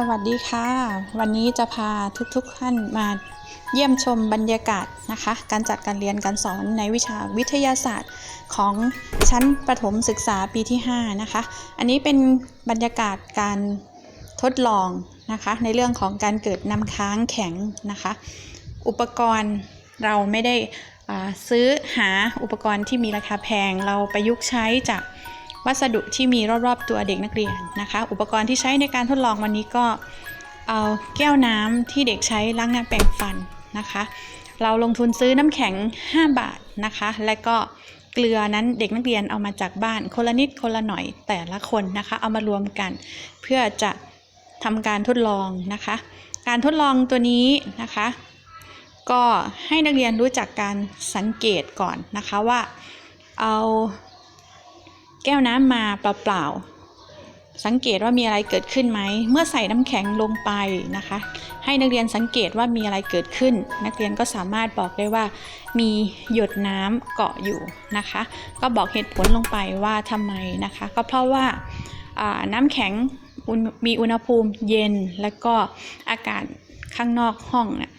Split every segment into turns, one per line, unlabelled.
สวัสดีค่ะ วันนี้จะพาทุกๆท่านมาเยี่ยมชมบรรยากาศนะคะ การจัดการเรียนการสอนในวิชาวิทยาศาสตร์ของชั้นประถมศึกษาปีที่ 5 นะคะ อันนี้เป็นบรรยากาศการทดลองนะคะ ในเรื่องของการเกิดน้ำค้างแข็งนะคะ อุปกรณ์เราไม่ได้ซื้อหาอุปกรณ์ที่มีราคาแพงเราประยุกต์ใช้จาก วัสดุที่มีรอบๆตัวเด็กนักเรียนนะคะ อุปกรณ์ที่ใช้ในการทดลองวันนี้ก็เอาแก้วน้ำที่เด็กใช้ล้างหน้าแปรงฟันนะคะ เราลงทุนซื้อน้ำแข็ง 5 บาทนะคะ และก็เกลือนั้นเด็กนักเรียนเอามาจากบ้านคนละนิดคนละหน่อยแต่ละคนนะคะ เอามารวมกัน เพื่อจะทำการทดลองนะคะ การทดลองตัวนี้นะคะ ก็ให้นักเรียนรู้จักการสังเกตก่อนนะคะว่าเอา แก้วน้ำมาเปล่าๆสังเกตว่ามีอะไรเกิดขึ้นไหม เมื่อใส่น้ำแข็งลงไปนะคะ ให้นักเรียนสังเกตว่ามีอะไรเกิดขึ้น นักเรียนก็สามารถบอกได้ว่า มีหยดน้ำเกาะอยู่นะคะ ก็บอกเหตุผลลงไปว่าทำไมนะคะ ก็เพราะว่าน้ำแข็งมีอุณหภูมิเย็น และก็อากาศข้างนอกห้องเนี่ย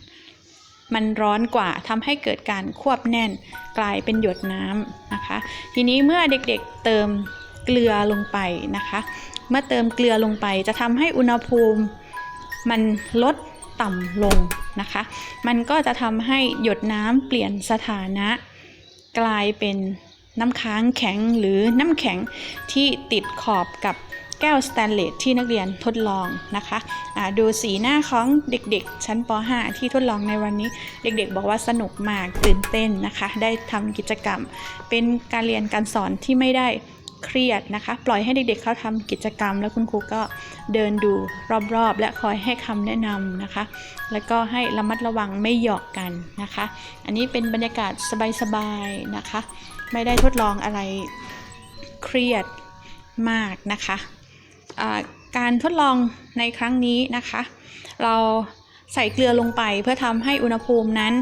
มันร้อนกว่าทำให้เกิดการควบแน่นกลายเป็นหยดน้ำนะคะ ทีนี้เมื่อเด็กๆเติมเกลือลงไปนะคะ เมื่อเติมเกลือลงไปจะทำให้อุณหภูมิมันลดต่ำลงนะคะ มันก็จะทำให้หยดน้ำเปลี่ยนสถานะ กลายเป็นน้ำค้างแข็งหรือน้ำแข็งที่ติดขอบกับ แก้วสแตนเลสที่นักเรียนทดลองนะคะอ่าดูสีหน้าของเด็กๆ ชั้นป .5 ที่ทดลองในวันนี้ เด็กๆ บอกว่าสนุกมากตื่นเต้นนะคะ ได้ทำกิจกรรม เป็นการเรียนการสอนที่ไม่ได้เครียดนะคะ ปล่อยให้เด็กๆ เขาทำกิจกรรม แล้วคุณครูก็เดินดูรอบๆ และคอยให้คำแนะนำนะคะ แล้วก็ให้ระมัดระวังไม่หยอกกันนะคะ อันนี้เป็นบรรยากาศสบายๆนะคะ ไม่ได้ทดลองอะไรเครียดมากนะคะ การทดลองในครั้งนี้นะคะ เราใส่เกลือลงไปเพื่อทำให้อุณหภูมินั้น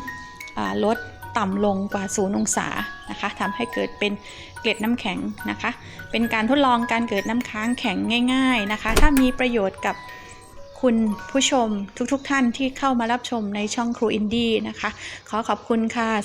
ลดต่ำลงกว่าศูนย์องศานะคะทำให้เกิดเป็นเกล็ดน้ำแข็งนะคะ เป็นการทดลองการเกิดน้ำค้างแข็งง่าย ๆนะคะ ถ้ามีประโยชน์กับคุณผู้ชมทุกๆทท่านที่เข้ามารับชมในช่องครูอินดี้นะคะ ขอขอบคุณค่ะ